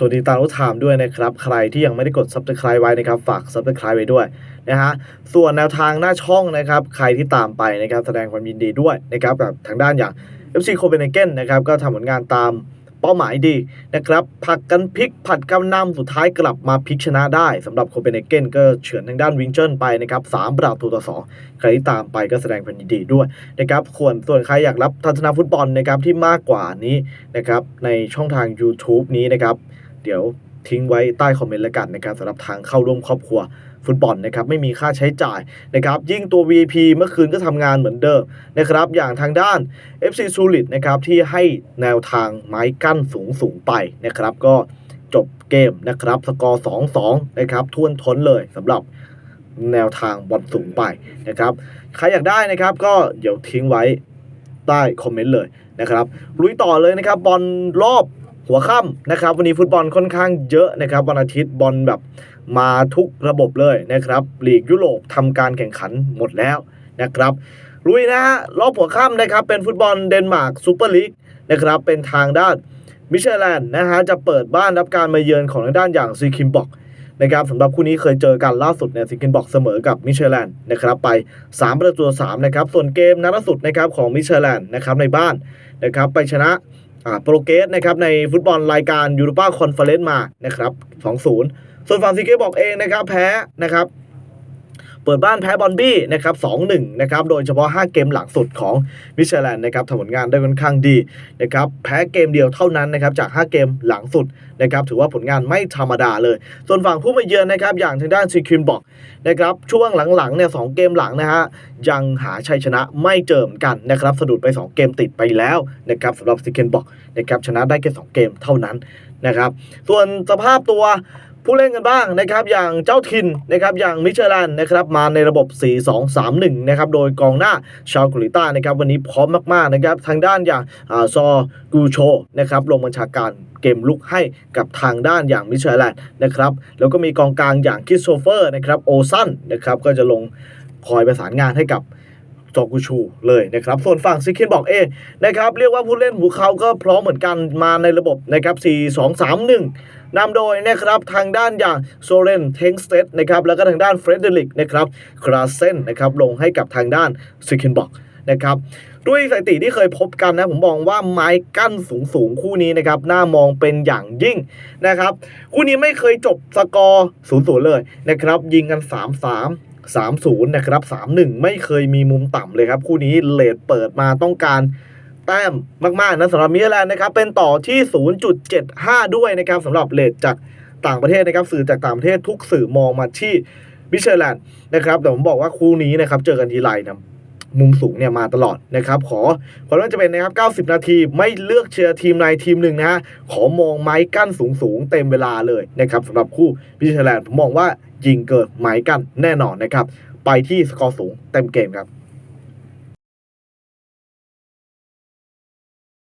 สวัสดีตามรู้ถามด้วยนะครับ ใครที่ยังไม่ได้กด subscribe ไว้นะครับ ฝาก subscribe ไว้ด้วยนะฮะ ส่วนแนวทางหน้าช่องนะครับ ใครที่ตามไปนะครับ แสดงความยินดีด้วยนะครับกับทางด้านอย่าง FC Copenhagen นะครับ ก็ทำผลงานตามเป้าหมายดีนะครับผักกันพลิกผัดกำนำสุดท้ายกลับมาพลิกชนะได้สำหรับโคเปนเฮเกนก็เฉือนทางด้านวิงเจิลไปนะครับสามประตูต่อสองใครที่ตามไปก็แสดงความยินดีด้วยนะครับส่วนส่วนใครอยากรับทัศนาฟุตบอลนะครับที่มากกว่านี้นะครับในช่องทาง YouTube นี้นะครับ เดี๋ยวทิ้งไว้ใต้คอมเมนต์แล้วกันนะครับสำหรับทางเข้าร่วมครอบครัวฟุตบอลนะครับไม่มีค่าใช้จ่ายนะครับยิ่งตัว VIP เมื่อคืนก็ทำงานเหมือนเดิมนะครับอย่างทางด้าน FC s u l i t นะครับที่ให้แนวทางไม้กั้นสูงสูงไปนะครับก็จบเกมนะครับสกอร์ 2-2 นะครับท่วนท้นเลยสำหรับแนวทางบอลสูงไปนะครับใครอยากได้นะครับก็เดี๋ยวทิ้งไว้ใต้คอมเมนต์เลยนะครับลุยต่อเลยนะครับบอลรอบ หัวค่ำนะครับ วันนี้ฟุตบอลค่อนข้างเยอะนะครับ วันอาทิตย์บอลแบบมาทุกระบบเลยนะครับลีกยุโรปทำการแข่งขันหมดแล้วนะครับลุยนะฮะรอบหัวค่ำนะครับ เป็นฟุตบอลเดนมาร์กซูเปอร์ลีกนะครับเป็นทางด้านมิเชลแลนด์นะฮะจะเปิดบ้านรับการมาเยือนของทางด้านอย่างซีคิมบอกนะครับสำหรับคู่นี้เคยเจอกันล่าสุดเนี่ยซีคิมบอกเสมอกับมิเชลแลนด์นะครับไป 3 ประตู3นะครับส่วนเกมนัดล่าสุดนะครับของมิเชลแลนด์นะครับในบ้านนะครับไปชนะ โปรเกสนะครับในฟุตบอลรายการยูโรปาคอนเฟอเรนซ์มานะครับ2-0 ส่วนฝั่งซีเกบอกเองนะครับแพ้นะครับ เปิดบ้านแพ้บอลบี้นะครับ2-1นะครับโดยเฉพาะ 5 เกมหลังสุดของมิเชลแลนนะครับทำผลงานได้ค่อนข้างดีนะครับแพ้เกมเดียวเท่านั้นนะครับจาก 5 เกมหลังสุดนะครับถือว่าผลงานไม่ธรรมดาเลย ส่วนฝั่งผู้มาเยือนนะครับอย่างทางด้านซีคิมบอกนะครับช่วงหลังๆเนี่ยสเกมหลังนะฮะยังหาชัยชนะไม่เจอเหมือนกันนะครับสะดุดไป 2 เกมติดไปแล้วนะครับสำหรับซีคิมบอกนะครับชนะได้แค่2เกมเท่านั้นนะครับส่วนสภาพตัว ผู้เล่นกันบ้างนะครับอย่างเจ้าทินนะครับอย่างมิเชลันนะครับมาในระบบ 4-2-3-1 นะครับโดยกองหน้าชาวเกาหลีใต้นะครับวันนี้พร้อมมากๆนะครับทางด้านอย่างอาซอกูโชนะครับลงบัญชาการเกมลุกให้กับทางด้านอย่างมิเชลันนะครับแล้วก็มีกองกลางอย่างคิสโซเฟอร์นะครับโอซันนะครับก็จะลงคอยประสานงานให้กับ จอกูชูเลยนะครับ ส่วนฝั่งซิคินบอกเอนะครับเรียกว่าผู้เล่นของเขาก็พร้อมเหมือนกันมาในระบบนะครับ 4-2-3-1นำโดยนะครับทางด้านอย่างโซเรนเทงสเตดนะครับแล้วก็ทางด้านเฟรเดริกนะครับคราเซนนะครับลงให้กับทางด้านซิคินบอกนะครับด้วยสถิติที่เคยพบกันนะ ผมมองว่าไม้กั้นสูงสูงๆคู่นี้นะครับน่ามองเป็นอย่างยิ่งนะครับ คู่นี้ไม่เคยจบสกอร์0ูนย์เลยนะครับ ยิงกัน 3 3 3-0 นะครับ 3-1 ไม่เคยมีมุมต่ำเลยครับ คู่นี้เลดเปิดมาต้องการแต้มมาก ๆ นะสำหรับมิลานนะครับ เป็นต่อที่ 0.75 ด้วยนะครับสำหรับเลทจากต่างประเทศนะครับ สื่อจากต่างประเทศทุกสื่อมองมาที่มิเชลแลนด์นะครับแต่ผมบอกว่าคู่นี้นะครับ เจอกันทีไรนะ มุมสูงเนี่ยมาตลอดนะครับขอขอว่าจะเป็นนะครับ 90 นาทีไม่เลือกเชียร์ทีมใดทีมหนึ่งนะฮะขอมองไม้กั้นสูงๆเต็มเวลาเลยนะครับสำหรับคู่มิเชลแลนด์ผมมองว่ายิงเกิดไม้กั้นแน่นอนนะครับไปที่สกอร์สูงเต็มเกมครับ